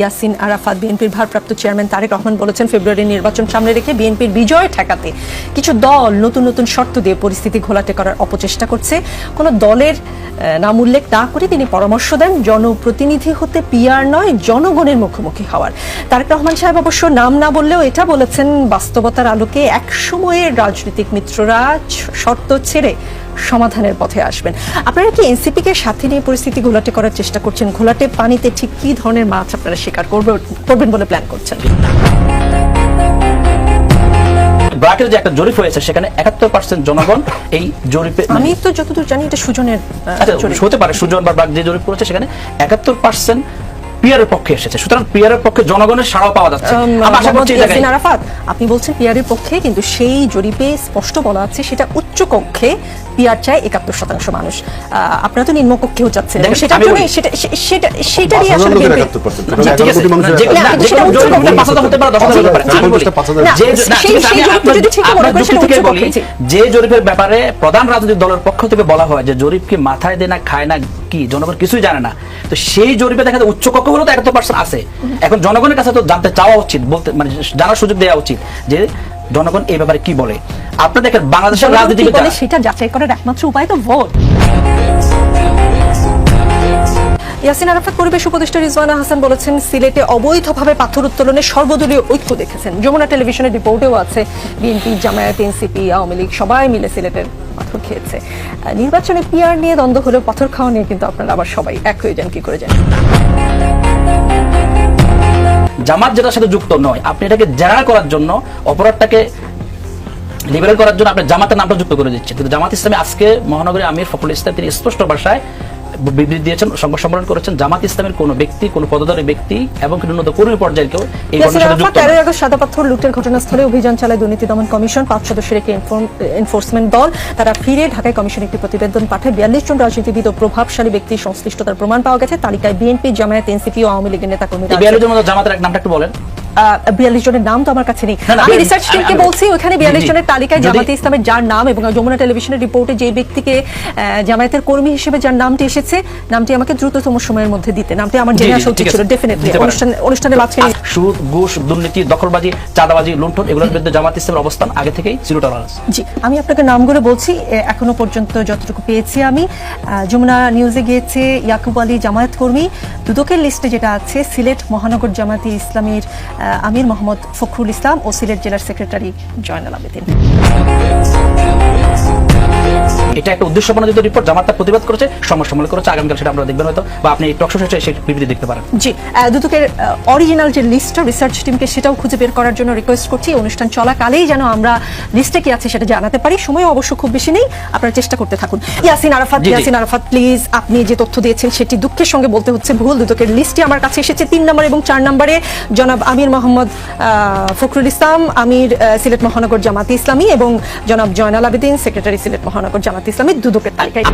ইয়াসিন আরাফাত বিএনপির ভারপ্রাপ্ত চেয়ারম্যান তারেক রহমান বলেছেন, ফেব্রুয়ারি নির্বাচন সামনে রেখে বিএনপির বিজয় ঠেকাতে কিছু দল নতুন নতুন শর্ত দিয়ে পরিস্থিতি ঘোলাটে করার অপচেষ্টা করছে। কোনো দলের নাম উল্লেখ না করে তিনি পরামর্শ দেন, জনপ্রতিনিধি হতে পিয়ার নয়, জনগণের মুখোমুখি হওয়ার। তারেক রহমান সাহেব অবশ্য নাম না বললেও এটা বলেছেন, বাস্তবতার আলোকে এক সময়ের রাজনৈতিক মিত্ররা শর্ত ছেড়ে সমাধানের পথে আসবেন। আপনারা কি এনসিপি কে সাথে নিয়ে পরিস্থিতি ঘোলাটে করার চেষ্টা করছেন? ঘোলাটে পানিতে ঠিক কি ধরনের মাছ আপনারা শিকার করবেন বলে প্ল্যান করছেন? ব্রাকের যে একটা জরিপ হয়েছে সেখানে একাত্তর পার্সেন্ট জনগণ এই জরিপে আমি তো যতদূর জানি এটা সুজনের আচ্ছা। হতে পারে সুজন বা ব্রাক যে জরিপ করেছে সেখানে একাত্তর পার্সেন্ট পিয়ারের পক্ষে এসেছে। সুতরাং পিয়ারের পক্ষে জনগণের সাড়াও পাওয়া যাচ্ছে। আরাফাত আপনি বলছেন পিয়ারের পক্ষে কিন্তু সেই জরিপে স্পষ্ট বলা আছে সেটা উচ্চ কক্ষে পিয়ার চায় একাত্তর শতাংশ মানুষ আহ, আপনারা তো নিম্ন কক্ষেও যাচ্ছেন দেখেন, সেটা আমি জন্য সেটা সেটা সেটারই আসলে বাংলাদেশের BNP 71% না, টোটাল ঠিক 11 আছে, কোটি মানুষের যে- না, না, কিন্তু যে সেটা কোনো উচ্চ জরিপ কক্ষে পাঁচ হাজার হতে পারে, দশ হাজার হতে পারে। জি, আমি বলি, পঞ্চাশটা, পাঁচ হাজার। যে- সেই- না, ঠিক আছে, সেই আমি জরিপটা আপনার- যদি ঠিক মনে জি। যে জরিপের ব্যাপারে প্রধান রাজনৈতিক দলের পক্ষ থেকে বলা হয় যে জরিপ কি মাথায় দেয় না খায় না কি জনগণ কিছুই জানে না তো সেই জরিপে দেখা যায় উচ্চ কক্ষ হলো তো একাত্তর পার্সেন্ট আছে এখন জনগণের কাছে তো জানতে চাওয়া উচিত বলতে মানে জানার সুযোগ দেওয়া উচিত যে জনগণ এই ব্যাপারে কি বলে আপনি দেখেন বাংলাদেশের রাজনীতিবিদ সেটা যাচাই করার একমাত্র উপায় তো ভোট। ইয়াসিন আরাফাত পরিবেশ উপদেষ্টা রিজওয়ানা হাসান বলেছেন সিলেটে অবৈধভাবে পাথর উত্তোলনে সর্বদলীয় ঐক্য দেখেছেন। যমুনা টেলিভিশনের রিপোর্টেও আছে বিএনপি জামায়াত এনসিপি আওয়ামী লীগ সবাই মিলে সিলেটের পাথর খেয়েছে। নির্বাচনে পিয়ার নিয়ে দ্বন্দ্ব হলেও পাথর খাওয়া নিয়ে কিন্তু আপনারা আবার সবাই এক হয়ে যান কি করে যান জামাত যেটার সাথে যুক্ত নয় আপনি এটাকে জেনারেল করার জন্য অপরাধটাকে লিবারেল করার জন্য আপনি জামাতের নামটা যুক্ত করে দিচ্ছেন। কিন্তু জামাত ইসলামী আজকে মহানগরী আমির ফখরুল ইসলাম তিনি স্পষ্ট ভাষায় বিবৃতি দিয়েছেন সংবাদ সম্মেলন করেছেন। জামাত ইসলামের কোনো ব্যক্তি কোনো পদধারী ব্যক্তি এবং ন্যূনতম কর্মী পর্যায়ের কেউ এই ঘটনার সাথে যুক্ত তেরোই নয়। আগস্ট সাদা পাথর লুটের ঘটনাস্থলে অভিযান চালায় দুর্নীতি দমন কমিশন। পাঁচ সদস্যের একটি এনফোর্সমেন্ট দল। তারা ফিরে ঢাকায় কমিশন একটি প্রতিবেদন পাঠায়। বিয়াল্লিশ জন রাজনীতিবিদ ও প্রভাবশালী ব্যক্তির সংশ্লিষ্টতার প্রমাণ পাওয়া গেছে। তালিকায় বিএনপি জামায়াত এনসিপি ও আওয়ামী লীগের নেতা কর্মীরা এই বিয়াল্লিশ মধ্যে জামাতের এক নামটা একটু বলেন। বিয়াল্লিশ জনের নাম তো আমার কাছে নেই। আমি রিসার্চ টিমকে বলছি ওখানে বিয়াল্লিশ। জনের তালিকায় জামাতে ইসলামের যার নাম এবং যমুনা টেলিভিশনের রিপোর্টে যে ব্যক্তিকে জামায়াতের কর্মী হিসেবে যার নামটি এসেছে নামটি আমাকে দ্রুততম সময়ের মধ্যে দিতে। নামটি আমার জেনে আসা উচিত ছিল ডেফিনেটলি দিতে অনুষ্ঠান অনুষ্ঠানের মাঝখানে সুদ ঘুষ দুর্নীতি দখলবাজি চাঁদাবাজি লুণ্ঠন এগুলোর বিরুদ্ধে জামাত ইসলামের অবস্থান আগে থেকেই জিরো টলারেন্স জি আমি আপনাকে নামগুলো বলছি এখনও পর্যন্ত যতটুকু পেয়েছি আমি। যমুনা নিউজে গিয়েছে ইয়াকুব আলী জামায়াত কর্মী। দুদকের লিস্টে যেটা আছে সিলেট মহানগর জামাতি ইসলামীর আমির মোহাম্মদ ফখরুল ইসলাম ও সিলেট জেলার সেক্রেটারি জয়নাল আবেদিন। এটা একটা উদ্দেশ্য প্রণোদিত রিপোর্ট জামাতটা প্রতিবাদ করেছে সমস্যা মনে করেছে আগামীকাল সেটা আমরা দেখবেন হয়তো বা আপনি টকশো শেষে সেই বিবৃতি দেখতে পারেন। জি দুদকের অরিজিনাল যে লিস্টটা রিসার্চ টিমকে সেটাও খুঁজে বের করার জন্য রিকোয়েস্ট করছি। অনুষ্ঠান চলাকালেই যেন আমরা লিস্টে কি আছে সেটা জানাতে পারি। সময় অবশ্য খুব বেশি নেই আপনারা চেষ্টা করতে থাকুন। ইয়াসিন আরাফাত। ইয়াসিন আরাফাত প্লিজ আপনি যে তথ্য দিয়েছেন সেটি দুঃখের সঙ্গে বলতে হচ্ছে ভুল। দুদকের লিস্টে আমার কাছে এসেছে তিন নম্বর এবং চার নম্বরে। জনাব আমির মোহাম্মদ আহ, ফখরুল ইসলাম আমির সিলেট মহানগর জামাতি ইসলামী এবং জনাব জয়নাল আবেদিন সেক্রেটারি সিলেট মহানগর জামাতি ইসলামী দুদকের তালিকায়।